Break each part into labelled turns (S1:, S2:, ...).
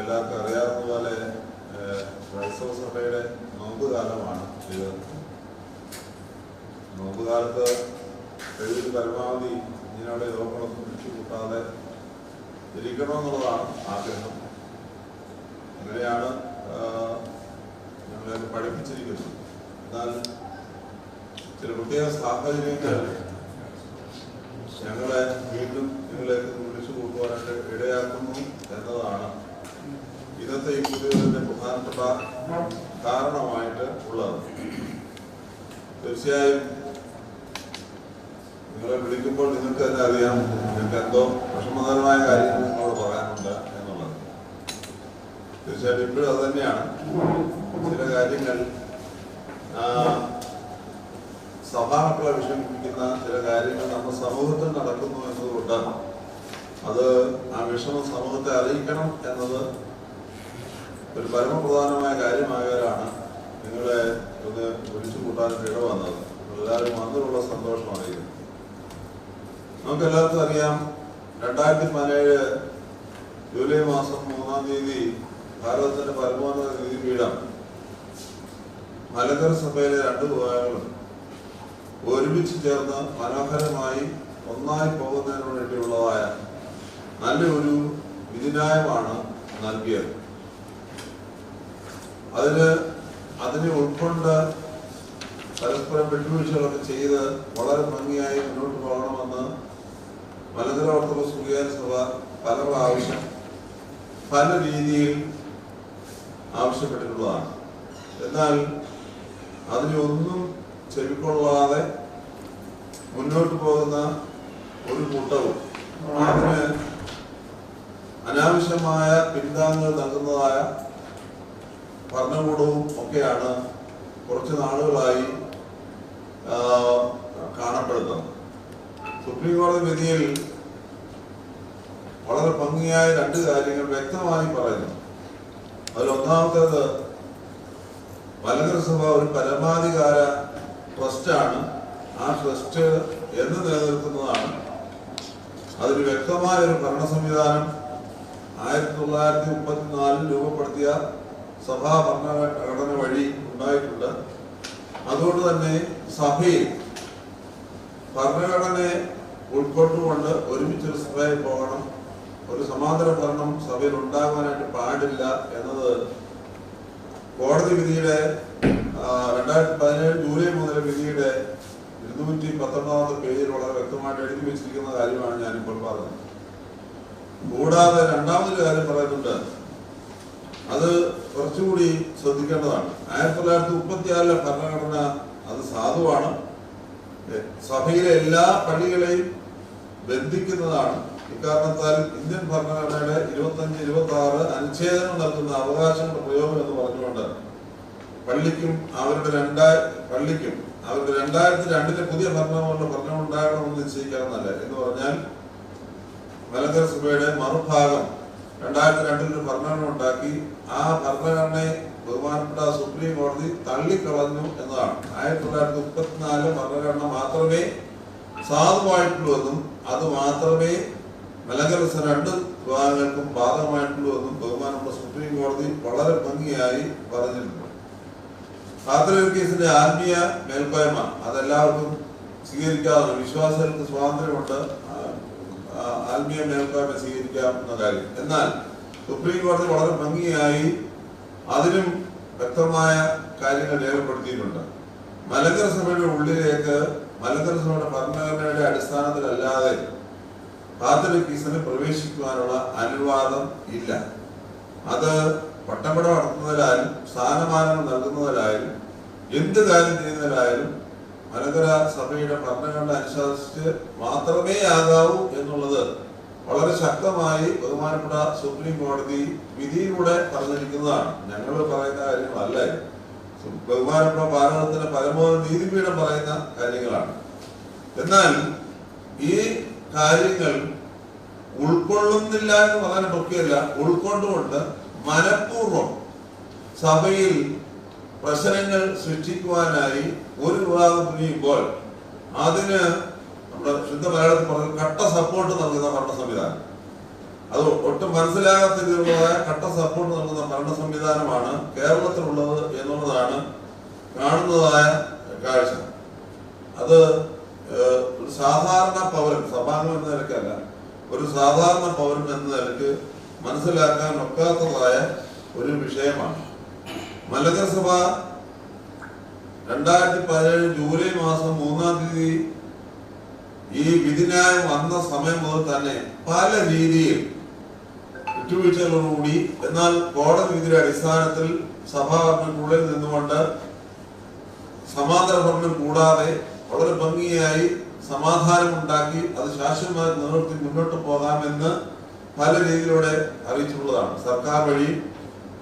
S1: എല്ലാവർക്കും അറിയാവുന്ന പോലെ ക്രൈസ്തവ സഭയുടെ നോമ്പ് കാലമാണ് ഇത്. നോമ്പ് കാലത്ത് കഴിവിൽ പരമാവധി ഇങ്ങനെയുള്ള രോഗങ്ങളൊന്നും പിടിച്ചു കൂട്ടാതെ ഇരിക്കണമെന്നുള്ളതാണ് ആഗ്രഹം. അങ്ങനെയാണ് എന്നാൽ ചില പ്രത്യേക സാഹചര്യങ്ങൾ ഞങ്ങളെ വീണ്ടും നിങ്ങളിലേക്ക് വിളിച്ചു കൊണ്ടുപോകാനായിട്ട് ഇടയാക്കുന്നു എന്നതാണ് ഇന്നത്തെ ഈ പുതിയതിന്റെ പ്രധാനപ്പെട്ട കാരണമായിട്ട് ഉള്ളത്. തീർച്ചയായും നിങ്ങളെ വിളിക്കുമ്പോൾ നിങ്ങൾക്ക് തന്നെ അറിയാം നിങ്ങൾക്ക് എന്തോ വിഷമകരമായ കാര്യങ്ങൾ നിങ്ങളോട് പറയാനുണ്ട് എന്നുള്ളത്. തീർച്ചയായിട്ടും ഇപ്പോഴും അത് തന്നെയാണ്. ചില കാര്യങ്ങൾ സഭാമക്കളെ വിഷമിപ്പിക്കുന്ന ചില കാര്യങ്ങൾ നമ്മുടെ സമൂഹത്തിൽ നടക്കുന്നു എന്നതുകൊണ്ട് അത് ആ വിഷമം സമൂഹത്തെ അറിയിക്കണം എന്നത് ഒരു പരമപ്രധാനമായ കാര്യമായാലാണ് നിങ്ങളെ ഒന്ന് വിളിച്ചു കൂട്ടാനും ഇട വന്നത്. എല്ലാവരും വന്നതിലുള്ള സന്തോഷം അറിയുന്നു. നമുക്ക് എല്ലാവർക്കും അറിയാം രണ്ടായിരത്തി പതിനേഴ് ജൂലൈ മാസം മൂന്നാം തീയതി ഭാരതത്തിന്റെ പരമോന്നത നീതിപീഠം മലങ്കര സഭയിലെ രണ്ട് വിഭാഗങ്ങളും ഒരുമിച്ച് ചേർന്ന് മനോഹരമായി ഒന്നായി പോകുന്നതിന് വേണ്ടിയുള്ളതായ നല്ലൊരു വിധിന്യായമാണ് നൽകിയത്. അതിന് അതിനെ ഉൾക്കൊണ്ട് പരസ്പരം വിട്ടുവീഴ്ചകളൊക്കെ ചെയ്ത് വളരെ ഭംഗിയായി മുന്നോട്ട് പോകണമെന്ന് മലങ്കര ഓർത്തഡോക്സ് സുറിയാനി സഭ പല പ്രാവശ്യം പല രീതിയിൽ ആവശ്യപ്പെട്ടിട്ടുള്ളതാണ്. എന്നാൽ അതിനൊന്നും ചെവിക്കൊള്ളാതെ മുന്നോട്ട് പോകുന്ന ഒരു കൂട്ടവും അതിന് അനാവശ്യമായ പിന്താങ്ങുകൾ നൽകുന്നതായ ഭരണകൂടവും ഒക്കെയാണ് കുറച്ച് നാളുകളായി കാണപ്പെടുന്നത്. സുപ്രീം കോടതി വിധിയിൽ വളരെ ഭംഗിയായ രണ്ട് കാര്യങ്ങൾ വ്യക്തമായി പറയുന്നു. അതിൽ ഒന്നാമത്തേത് മലങ്കര സഭ ഒരു പരമാധികാര ട്രസ്റ്റാണ്. ആ ട്രസ്റ്റ് എന്ന് നിലനിൽക്കുന്നതാണ്. അതിന് വ്യക്തമായ ഒരു ഭരണ സംവിധാനം ആയിരത്തി തൊള്ളായിരത്തി മുപ്പത്തിനാലിൽ രൂപപ്പെടുത്തിയ സഭാ ഭരണഘടന വഴി ഉണ്ടായിട്ടുണ്ട്. അതുകൊണ്ട് തന്നെ സഭയിൽ ഭരണഘടനയെ ഉൾക്കൊണ്ടുകൊണ്ട് ഒരുമിച്ചൊരു സഭയിൽ പോകണം. ഒരു സമാന്തര ഭരണം സഭയിൽ ഉണ്ടാകാനായിട്ട് പാടില്ല എന്നത് കോടതി വിധിയുടെ രണ്ടായിരത്തി പതിനേഴ് ജൂലൈ മുതൽ വിധിയുടെ ഇരുന്നൂറ്റി പത്തൊമ്പതാമത്തെ പേജിൽ വളരെ വ്യക്തമായിട്ട് എഴുതി വെച്ചിരിക്കുന്ന കാര്യമാണ് ഞാനിപ്പോൾ പറഞ്ഞത്. കൂടാതെ രണ്ടാമതൊരു കാര്യം പറയുന്നുണ്ട്. അത് കുറച്ചുകൂടി ശ്രദ്ധിക്കേണ്ടതാണ്. ആയിരത്തി തൊള്ളായിരത്തി മുപ്പത്തിയാറിലെ ഭരണഘടന അത് സാധുവാണ്. സഭയിലെ എല്ലാ പള്ളികളെയും ബന്ധിക്കുന്നതാണ്. ഇക്കാരണത്താൽ ഇന്ത്യൻ ഭരണഘടനയുടെ ഇരുപത്തഞ്ച് ഇരുപത്തി ആറ് അനുച്ഛേദനം നൽകുന്ന അവകാശങ്ങളുടെ പ്രയോഗം എന്ന് പറഞ്ഞുകൊണ്ട് പള്ളിക്കും അവരുടെ രണ്ടായി പള്ളിക്കും അവരുടെ രണ്ടായിരത്തി രണ്ടിലെ പുതിയ ഭരണമുള്ള ഭരണം ഉണ്ടാകണമെന്ന് നിശ്ചയിക്കാവുന്നല്ല എന്ന് പറഞ്ഞാൽ മലങ്കര സഭയുടെ മറുഭാഗം രണ്ടായിരത്തി രണ്ടിൽ ഒരു ഭരണഘടന ഉണ്ടാക്കി ആ ഭരണഘടനയെ ബഹുമാനപ്പെട്ട സുപ്രീം കോടതി തള്ളിക്കളഞ്ഞു എന്നതാണ്. ആയിരത്തി തൊള്ളായിരത്തി മുപ്പത്തിനാല് ഭരണഘടന മാത്രമേ സാധുവായിട്ടുള്ളൂ എന്നും അത് മാത്രമേ മലകരസ രണ്ട് വിഭാഗങ്ങൾക്കും ബാധകമായിട്ടുള്ളൂ എന്നും ബഹുമാനപ്പെട്ട സുപ്രീം കോടതി വളരെ ഭംഗിയായി പറഞ്ഞിട്ടുണ്ട്. കാത്തലിക് കേസിന്റെ ആത്മീയ മേൽക്കോയ്മ അതെല്ലാവർക്കും സ്വീകരിക്കാവുന്ന വിശ്വാസികൾക്ക് സ്വാതന്ത്ര്യമുണ്ട്. ആത്മീയ മേൽക്കോയ്മ സ്വീകരിക്കാവുന്ന കാര്യം. എന്നാൽ സുപ്രീം കോടതി വളരെ ഭംഗിയായി അതിനും വ്യക്തമായ കാര്യങ്ങൾ രേഖപ്പെടുത്തിയിട്ടുണ്ട്. മലങ്കര സഭയുടെ ഉള്ളിലേക്ക് സഭയുടെ ഭരണഘടനയുടെ അടിസ്ഥാനത്തിലല്ലാതെ കാത്തലിക്കീസിന് പ്രവേശിക്കുവാനുള്ള അനുവാദം ഇല്ല. അത് പട്ടപ്പട നടത്തുന്നതിലായാലും സ്ഥാനമാനങ്ങൾ നൽകുന്നതിലായാലും എന്ത് കാര്യം ചെയ്യുന്നതിലായാലും മലങ്കര സഭയുടെ ഭരണഘടന അനുശാസിച്ച് മാത്രമേ ആകാവൂ എന്നുള്ളത് വളരെ ശക്തമായി ബഹുമാനപ്പെട്ട സുപ്രീം കോടതി വിധിയിലൂടെ പറഞ്ഞിരിക്കുന്നതാണ്. ഞങ്ങൾ പറയുന്ന കാര്യങ്ങളല്ല ബഹുമാനപ്പെട്ട ഭാരതത്തിന്റെ പരമോന്നത നീതിപീഠം പറയുന്ന കാര്യങ്ങളാണ്. എന്നാൽ ഈ കാര്യങ്ങൾ ഉൾക്കൊള്ളുന്നില്ല എന്ന് പറയാൻ ഒക്കെയല്ല ഉൾക്കൊണ്ടുകൊണ്ട് മനഃപൂർവം സഭയിൽ പ്രശ്നങ്ങൾ സൃഷ്ടിക്കുവാനായി ഒരു വിഭാഗം തുനിയുമ്പോൾ അതിന് നമ്മുടെ ശുദ്ധ മലയാളത്തിൽ പറഞ്ഞ കട്ട സപ്പോർട്ട് നൽകുന്ന ഭരണ സംവിധാനം അത് ഒട്ടും മനസ്സിലാകാത്ത രീതിയിലുള്ളതായ കട്ട സപ്പോർട്ട് നൽകുന്ന ഭരണ സംവിധാനമാണ് കേരളത്തിലുള്ളത് എന്നുള്ളതാണ് കാണുന്നതായ കാഴ്ച. അത് ഒരു സാധാരണ പൗരൻ സഭാംഗം എന്ന നിലയ്ക്കല്ല ഒരു സാധാരണ പൗരൻ എന്ന നിലയ്ക്ക് മനസ്സിലാക്കാൻ ഒക്കാത്തതായ ഒരു വിഷയമാണ്. മലങ്കര സഭ രണ്ടായിരത്തി പതിനേഴ് ജൂലൈ മാസം മൂന്നാം തീയതി ഈ വിധിന്യായം വന്ന സമയം മുതൽ തന്നെ പല രീതിയിൽ വിട്ടുവീഴ്ചകളോടുകൂടി എന്നാൽ കോടതി വിധിയുടെ അടിസ്ഥാനത്തിൽ സഭാഭരണത്തിനുള്ളിൽ നിന്നുകൊണ്ട് സമാന്തര ഭരണം കൂടാതെ വളരെ ഭംഗിയായി സമാധാനം ഉണ്ടാക്കി അത് ശാശ്വതമായി നിലനിർത്തി മുന്നോട്ട് പോകാമെന്ന് പല രീതിയിലൂടെ അറിയിച്ചിട്ടുള്ളതാണ്. സർക്കാർ വഴിയും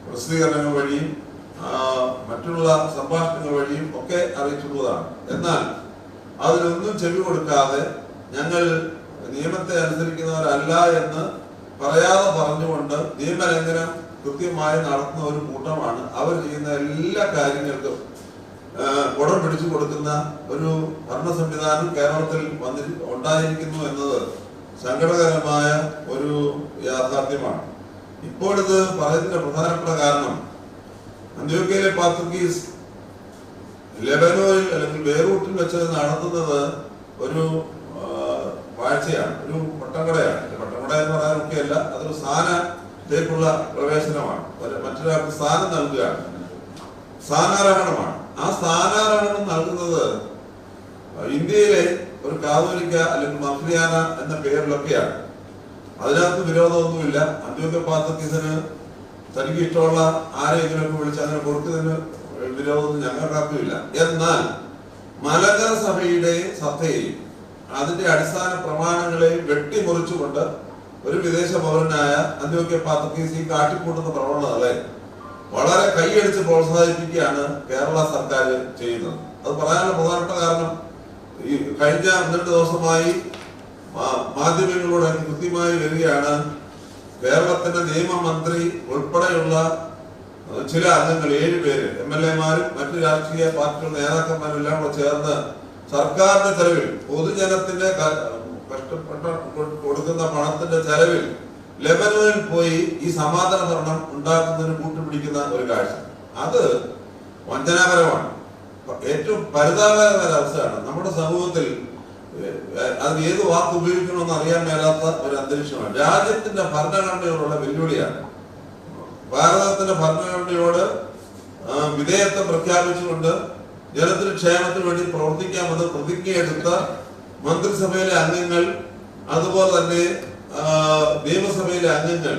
S1: പ്രസിദ്ധീകരണങ്ങൾ വഴിയും മറ്റുള്ള സംഭാഷണങ്ങൾ വഴിയും ഒക്കെ അറിയിച്ചിട്ടുള്ളതാണ്. എന്നാൽ അതിനൊന്നും ചെവി കൊടുക്കാതെ ഞങ്ങൾ നിയമത്തെ അനുസരിക്കുന്നവരല്ല എന്ന് പറയാതെ പറഞ്ഞുകൊണ്ട് നിയമലംഘനം കൃത്യമായി നടത്തുന്ന ഒരു കൂട്ടമാണ്. അവർ ചെയ്യുന്ന എല്ലാ കാര്യങ്ങൾക്കും കുടം പിടിച്ചു കൊടുക്കുന്ന ഒരു ഭരണ സംവിധാനം കേരളത്തിൽ വന്നി ഉണ്ടായിരിക്കുന്നു എന്നത് സങ്കടകരമായ ഒരു യാഥാർത്ഥ്യമാണ്. ഇപ്പോഴത് പറയുന്നതിന്റെ പ്രധാനപ്പെട്ട കാരണം അന്ത്യോക്കയിലെ പോർത്തുഗീസ് ലെബനോയിൽ അല്ലെങ്കിൽ ബേറൂട്ടിൽ വെച്ച് നടത്തുന്നത് ഒരു വാഴ്ചയാണ് ഒരു പട്ടംകടയാണ് പട്ടംകട എന്ന് പറയാനൊക്കെയല്ല അതൊരു സ്ഥാനത്തേക്കുള്ള പ്രവേശനമാണ്. മറ്റൊരാൾക്ക് സ്ഥാനം നൽകുകയാണ്. സ്ഥാനാരോഹണമാണ്. ആ സ്ഥാനാരോഹണം നൽകുന്നത് ഇന്ത്യയിലെ ഒരു കാതോലിക്ക അല്ലെങ്കിൽ മഫ്രിയാന എന്ന പേരിലൊക്കെയാണ്. അതിനകത്ത് വിരോധമൊന്നുമില്ല. അന്ത്യോക്യ പാത്രത്തിന് തനിക്ക് ഇഷ്ടമുള്ള ആരെങ്കിലുമൊക്കെ വിളിച്ച് അതിനെ കൊടുക്കുന്നതിന് വിരോധമൊന്നും ഞങ്ങൾക്കാർക്കുമില്ല എന്നാൽ മലകര സഭയുടെ സത്തയെയും അതിന്റെ അടിസ്ഥാന പ്രമാണങ്ങളെ വെട്ടിമുറിച്ചുകൊണ്ട് ഒരു വിദേശ പൗരനായ അന്ത്യോക്യ പാത്രക്കീസ് ഈ കാട്ടിക്കൂട്ടുന്ന പ്രവണതകളെ വളരെ കൈയടിച്ച് പ്രോത്സാഹിപ്പിക്കുകയാണ് കേരള സർക്കാർ ചെയ്യുന്നത്. അത് പറയാനുള്ള പ്രധാനപ്പെട്ട കാരണം ഈ കഴിഞ്ഞ രണ്ട് ദിവസമായി മാധ്യമങ്ങളോട് കൃത്യമായി വരികയാണ്. കേരളത്തിന്റെ നിയമമന്ത്രി ഉൾപ്പെടെയുള്ള ചില അംഗങ്ങൾ ഏഴ് പേര് എം എൽ എമാരും മറ്റു രാഷ്ട്രീയ പാർട്ടികളുടെ നേതാക്കന്മാരും എല്ലാം കൂടെ ചേർന്ന് സർക്കാരിന്റെ ചെലവിൽ പൊതുജനത്തിന്റെ കഷ്ടപ്പെട്ട കൊടുക്കുന്ന പണത്തിന്റെ ചെലവിൽ ലെബനോനിൽ പോയി ഈ സമാധാന ഭരണം ഉണ്ടാക്കുന്നതിന് കൂട്ടുപിടിക്കുന്ന ഒരു കാഴ്ച. അത് വഞ്ചനാപരമാണ്. ഏറ്റവും പരിതാപകരമായ അവസ്ഥയാണ്. നമ്മുടെ സമൂഹത്തിൽ അത് ഏത് വാക്ക് ഉപയോഗിക്കണമെന്ന് അറിയാൻ മേലാത്ത ഒരു അന്തരീക്ഷമാണ്. രാജ്യത്തിന്റെ ഭരണഘടനയോടുള്ള വെല്ലുവിളിയാണ്. ഭാരതത്തിന്റെ ഭരണഘടനയോട് വിധേയത്വം പ്രഖ്യാപിച്ചുകൊണ്ട് ജനത്തിന് ക്ഷേമത്തിന് വേണ്ടി പ്രവർത്തിക്കാമെന്ന് പ്രതിജ്ഞയെടുത്ത മന്ത്രിസഭയിലെ അംഗങ്ങൾ അതുപോലെ തന്നെ നിയമസഭയിലെ അംഗങ്ങൾ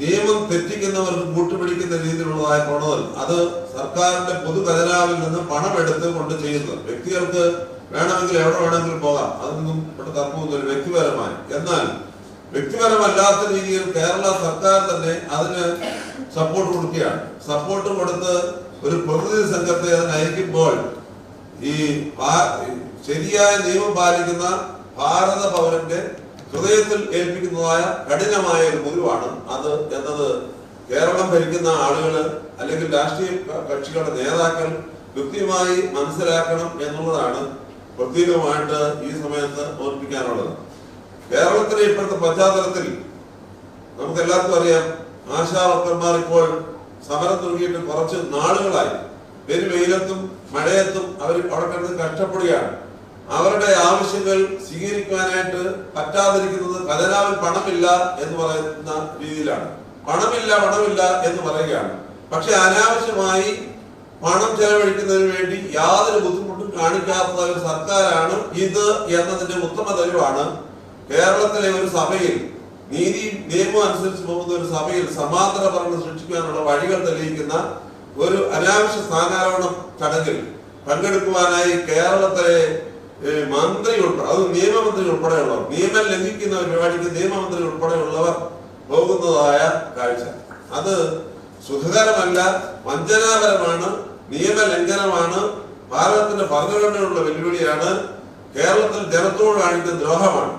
S1: നിയമം തെറ്റിക്കുന്നവർക്ക് കൂട്ടുപിടിക്കുന്ന രീതിയിലുള്ളതായ പ്രവണതകൾ അത് സർക്കാരിന്റെ പൊതു ഖജനാവിൽ നിന്ന് പണമെടുത്ത് കൊണ്ട് ചെയ്യുന്നത്. വ്യക്തികൾക്ക് വേണമെങ്കിൽ എവിടെ വേണമെങ്കിലും പോകാം. അതൊന്നും ഇവിടെ തർക്കമൊന്നുമില്ല. വ്യക്തിപരമായി. എന്നാൽ വ്യക്തിപരമല്ലാത്ത രീതിയിൽ കേരള സർക്കാർ തന്നെ അതിന് സപ്പോർട്ട് കൊടുക്കുകയാണ്. സപ്പോർട്ട് കൊടുത്ത് ഒരു പ്രതിനിധി സംഘത്തെ അത് നയിക്കുമ്പോൾ ഈ ശരിയായ നിയമം പാലിക്കുന്ന ഭാരത പൗരന്റെ ഹൃദയത്തിൽ ഏൽപ്പിക്കുന്നതായ കഠിനമായ ഒരു മുറിവാണ് അത് എന്നത് കേരളം ഭരിക്കുന്ന ആളുകൾ അല്ലെങ്കിൽ രാഷ്ട്രീയ കക്ഷികളുടെ നേതാക്കൾ കൃത്യമായി മനസ്സിലാക്കണം എന്നുള്ളതാണ് പ്രത്യേകമായിട്ട് ഈ സമയത്ത് ഓർപ്പിക്കാനുള്ളത് കേരളത്തിലെ ഇപ്പോഴത്തെ പശ്ചാത്തലത്തിൽ നമുക്ക് എല്ലാവർക്കും അറിയാം ആശാ വർക്കർമാർ ഇപ്പോൾ സമരം തുടങ്ങിയിട്ട് കുറച്ച് നാളുകളായി. പെരു വെയിലത്തും മഴയത്തും അവർ അവിടെ കിടന്ന് കഷ്ടപ്പെടുകയാണ്. അവരുടെ ആവശ്യങ്ങൾ സ്വീകരിക്കുവാനായിട്ട് പറ്റാതിരിക്കുന്നത് ഖജനാവിൽ പണമില്ല എന്ന് പറയുന്ന രീതിയിലാണ്. പണമില്ല പണമില്ല എന്ന് പറയുകയാണ്. പക്ഷെ അനാവശ്യമായി പണം ചെലവഴിക്കുന്നതിന് വേണ്ടി യാതൊരു ബുദ്ധിമുട്ടും കാണിക്കാത്ത ഒരു സർക്കാരാണ് ഇത് എന്നതിന്റെ ഉത്തമ തെളിവാണ്. കേരളത്തിലെ ഒരു സഭയിൽ നീതി നിയമം അനുസരിച്ച് പോകുന്ന ഒരു സഭയിൽ സമാന്തര ഭരണം സൃഷ്ടിക്കാനുള്ള വഴികൾ തെളിയിക്കുന്ന ഒരു അനാവശ്യ സ്ഥാനാരോഹണ ചടങ്ങിൽ പങ്കെടുക്കുവാനായി കേരളത്തിലെ മന്ത്രി ഉൾപ്പെടെ അത് നിയമമന്ത്രി ഉൾപ്പെടെയുള്ളവർ നിയമം ലംഘിക്കുന്ന പരിപാടിക്ക് നിയമമന്ത്രി ഉൾപ്പെടെയുള്ളവർ പോകുന്നതായ കാഴ്ച. അത് സുഖകരമല്ല വഞ്ചനാപരമാണ് നിയമലംഘനമാണ് ഭാരതത്തിന്റെ ഭരണഘടനയുള്ള വെല്ലുവിളിയാണ് കേരളത്തിൽ ജനത്തോട് കാണിക്കുന്ന ദ്രോഹമാണ്.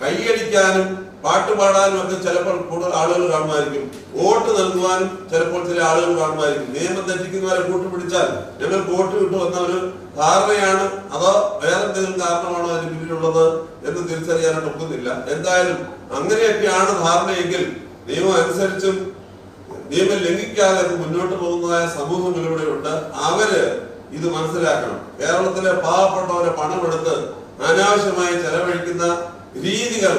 S1: കൈയടിക്കാനും
S2: പാട്ട് പാടാനും ഒക്കെ ചിലപ്പോൾ കൂടുതൽ ആളുകൾ കാണുമായിരിക്കും. വോട്ട് നൽകുവാനും ചിലപ്പോൾ ചില ആളുകൾ കാണുമായിരിക്കും. നിയമം തെറ്റിക്കുന്നവരെ കൂട്ടുപിടിച്ചാൽ ഞങ്ങൾക്ക് വോട്ട് കിട്ടുമെന്ന ഒരു ധാരണയാണ്. അതോ വേറെ എന്തെങ്കിലും കാരണമാണോ അതിന് പിന്നിലുള്ളത് എന്ന് തിരിച്ചറിയാനായിട്ട് ഒക്കുന്നില്ല. എന്തായാലും അങ്ങനെയൊക്കെയാണ് ധാരണയെങ്കിൽ നിയമം അനുസരിച്ചും നിയമം ലംഘിക്കാതെ മുന്നോട്ട് പോകുന്നതായ സമൂഹം ഇവിടെയുണ്ട്. അവർ ഇത് മനസ്സിലാക്കണം. കേരളത്തിലെ പാവപ്പെട്ടവരെ പണമെടുത്ത് അനാവശ്യമായി ചെലവഴിക്കുന്ന രീതികൾ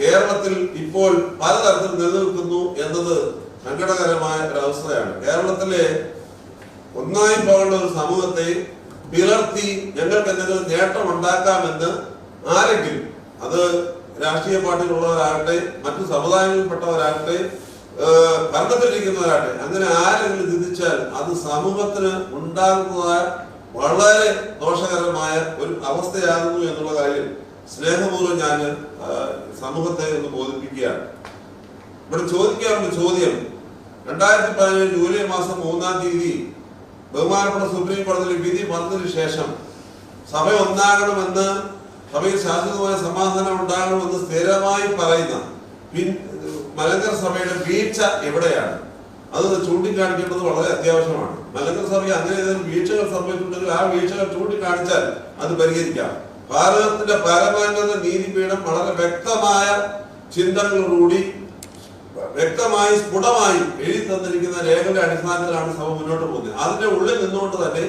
S2: കേരളത്തിൽ ഇപ്പോൾ പലതരത്തിൽ നിലനിൽക്കുന്നു എന്നത് സങ്കടകരമായ ഒരവസ്ഥയാണ്. കേരളത്തിലെ ഒന്നായി പോകേണ്ട ഒരു സമൂഹത്തെ പിളർത്തി ഞങ്ങൾക്ക് എന്തെങ്കിലും നേട്ടം ഉണ്ടാക്കാമെന്ന് ആരെങ്കിലും അത് രാഷ്ട്രീയ പാർട്ടിയിലുള്ളവരാകട്ടെ മറ്റു സമുദായങ്ങളിൽപ്പെട്ടവരാകട്ടെ ഭരണത്തിലിരിക്കുന്നവരാകട്ടെ അങ്ങനെ ആരെങ്കിലും ചിന്തിച്ചാൽ അത് സമൂഹത്തിന് ഉണ്ടാകുന്നതായ വളരെ ദോഷകരമായ ഒരു അവസ്ഥയാകുന്നു എന്നുള്ള കാര്യം സ്നേഹപൂർവം ഞാൻ സമൂഹത്തെ ഒന്ന് ബോധിപ്പിക്കുകയാണ്. ഇവിടെ ചോദിക്കാറുണ്ട് ചോദ്യം. രണ്ടായിരത്തി പതിനേഴ് ജൂലൈ മാസം മൂന്നാം തീയതി ബഹുമാനപ്പെട്ട സുപ്രീം കോടതിയിൽ വിധി വന്നതിന് ശേഷം സഭ ഒന്നാകണമെന്ന് സഭയിൽ ശാശ്വതമായ സമാധാനം ഉണ്ടാകണമെന്ന് സ്ഥിരമായി പറയുന്ന പിൻ മലങ്കര സഭയുടെ വീഴ്ച എവിടെയാണ്? അത് ചൂണ്ടിക്കാണിക്കേണ്ടത് വളരെ അത്യാവശ്യമാണ്. മലങ്കര സഭയ്ക്ക് അങ്ങനെ ഏതെങ്കിലും വീഴ്ചകൾ സംഭവിച്ചിട്ടുണ്ടെങ്കിൽ ആ വീഴ്ചകൾ ചൂണ്ടിക്കാണിച്ചാൽ അത് പരിഹരിക്കാം. ഭാരതത്തിന്റെ പരമോന്നത നീതിപീഠം വളരെ വ്യക്തമായ ചിന്തകളോടുകൂടി വ്യക്തമായി സ്ഫുടമായി എഴുതി തന്നിരിക്കുന്ന രേഖയുടെ അടിസ്ഥാനത്തിലാണ് സഭ മുന്നോട്ട് പോകുന്നത്. അതിന്റെ ഉള്ളിൽ നിന്നുകൊണ്ട് തന്നെ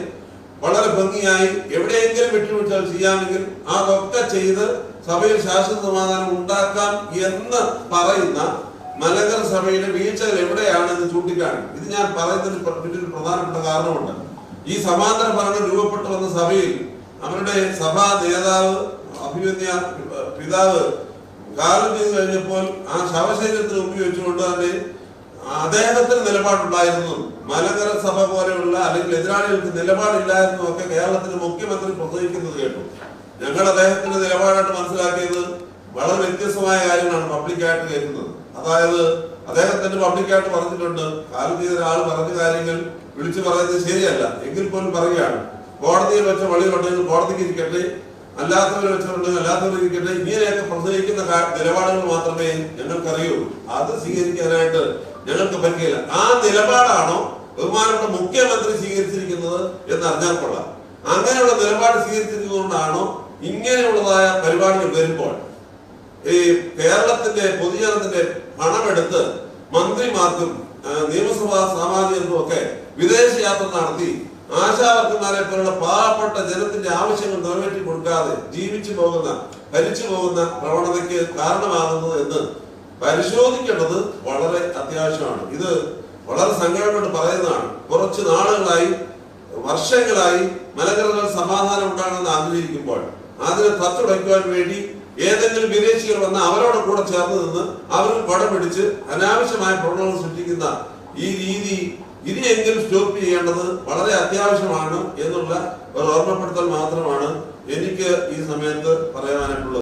S2: വളരെ ഭംഗിയായി എവിടെയെങ്കിലും വിട്ടുവീഴ്ചകൾ ചെയ്യാമെങ്കിൽ അതൊക്കെ ചെയ്ത് സഭയിൽ ശാശ്വത സമാധാനം ഉണ്ടാക്കാം എന്ന് പറയുന്ന മലങ്കര സഭയുടെ വീഴ്ചകൾ എവിടെയാണെന്ന് ചൂണ്ടിക്കാണിക്കും. ഇത് ഞാൻ പറയുന്നതിന് പിന്നിൽ പ്രധാനപ്പെട്ട കാരണമുണ്ട്. ഈ സമാന്തര ഭരണം രൂപപ്പെട്ടു വന്ന സഭയിൽ അവരുടെ സഭാ നേതാവ് അഭിമന്യ പിതാവ് കാലം ചെയ്തു കഴിഞ്ഞപ്പോൾ ആ ശവശരീരത്തിന് ഉപയോഗിച്ചുകൊണ്ട് തന്നെ അദ്ദേഹത്തിന് നിലപാടുണ്ടായിരുന്നു. മലങ്കര സഭ പോലെയുള്ള അല്ലെങ്കിൽ എതിരാളികൾക്ക് നിലപാടില്ലായിരുന്നു ഒക്കെ കേരളത്തിന്റെ മുഖ്യമന്ത്രി പ്രസംഗിക്കുന്നത് കേട്ടു. ഞങ്ങൾ അദ്ദേഹത്തിന്റെ നിലപാടായിട്ട് മനസ്സിലാക്കിയത് വളരെ വ്യത്യസ്തമായ കാര്യങ്ങളാണ് പബ്ലിക്കായിട്ട് കേൾക്കുന്നത്. അതായത് അദ്ദേഹത്തിന്റെ പബ്ലിക്കായിട്ട് പറഞ്ഞിട്ടുണ്ട് കാലം ചെയ്ത ഒരാൾ പറഞ്ഞ കാര്യങ്ങൾ വിളിച്ചു പറയുന്നത് ശരിയല്ല. എങ്കിൽ പോലും പറയുകയാണ്. കോടതിയിൽ വെച്ച വഴികളുണ്ടെങ്കിൽ കോടതിക്ക് ഇരിക്കട്ടെ അല്ലാത്തവർ വെച്ചിട്ടുണ്ടെങ്കിൽ അല്ലാത്തവർ ഇരിക്കട്ടെ ഇങ്ങനെയൊക്കെ പ്രസംഗിക്കുന്ന നിലപാടുകൾ മാത്രമേ ഞങ്ങൾക്കറിയൂ. അത് സ്വീകരിക്കാനായിട്ട് ഞങ്ങൾക്ക് പറ്റില്ല. ആ നിലപാടാണോ ബഹുമാനപ്പെട്ട മുഖ്യമന്ത്രി സ്വീകരിച്ചിരിക്കുന്നത് എന്ന് അറിഞ്ഞാൽ കൊള്ളാം. അങ്ങനെയുള്ള നിലപാട് സ്വീകരിച്ചിരിക്കുന്നതുകൊണ്ടാണോ ഇങ്ങനെയുള്ളതായ പരിപാടികൾ വരുമ്പോൾ ഈ കേരളത്തിന്റെ പൊതുജനത്തിന്റെ പണമെടുത്ത് മന്ത്രിമാർക്കും നിയമസഭാ സാമാജികർക്കും ഒക്കെ വിദേശ യാത്ര നടത്തി ആശാവർക്കന്മാരെ പോലുള്ള പാവപ്പെട്ട ജനത്തിന്റെ ആവശ്യങ്ങൾ നിറവേറ്റി കൊടുക്കാതെ ജീവിച്ചു പോകുന്ന ഭരിച്ചു പോകുന്ന പ്രവണതയ്ക്ക് കാരണമാകുന്നത് എന്ന് പരിശോധിക്കേണ്ടത് വളരെ അത്യാവശ്യമാണ്. ഇത് വളരെ സങ്കടപ്പെട്ട് പറയുന്നതാണ്. കുറച്ച് നാളുകളായി വർഷങ്ങളായി മലകരകൾ സമാധാനം ഉണ്ടാകണമെന്ന് ആഗ്രഹിക്കുമ്പോൾ അതിനെ തത്തുടയ്ക്കുവാൻ വേണ്ടി ഏതെങ്കിലും വിദേശികൾ വന്ന് അവരോട് കൂടെ ചേർന്ന് നിന്ന് അവർ പടം പിടിച്ച് അനാവശ്യമായ പ്രവണതകൾ സൃഷ്ടിക്കുന്ന ഈ രീതി ഇനിയെങ്കിലും സ്റ്റോപ്പ് ചെയ്യേണ്ടത് വളരെ അത്യാവശ്യമാണ് എന്നുള്ള ഒരു ഓർമ്മപ്പെടുത്തൽ മാത്രമാണ് എനിക്ക് ഈ സമയത്ത് പറയാനായിട്ടുള്ളത്.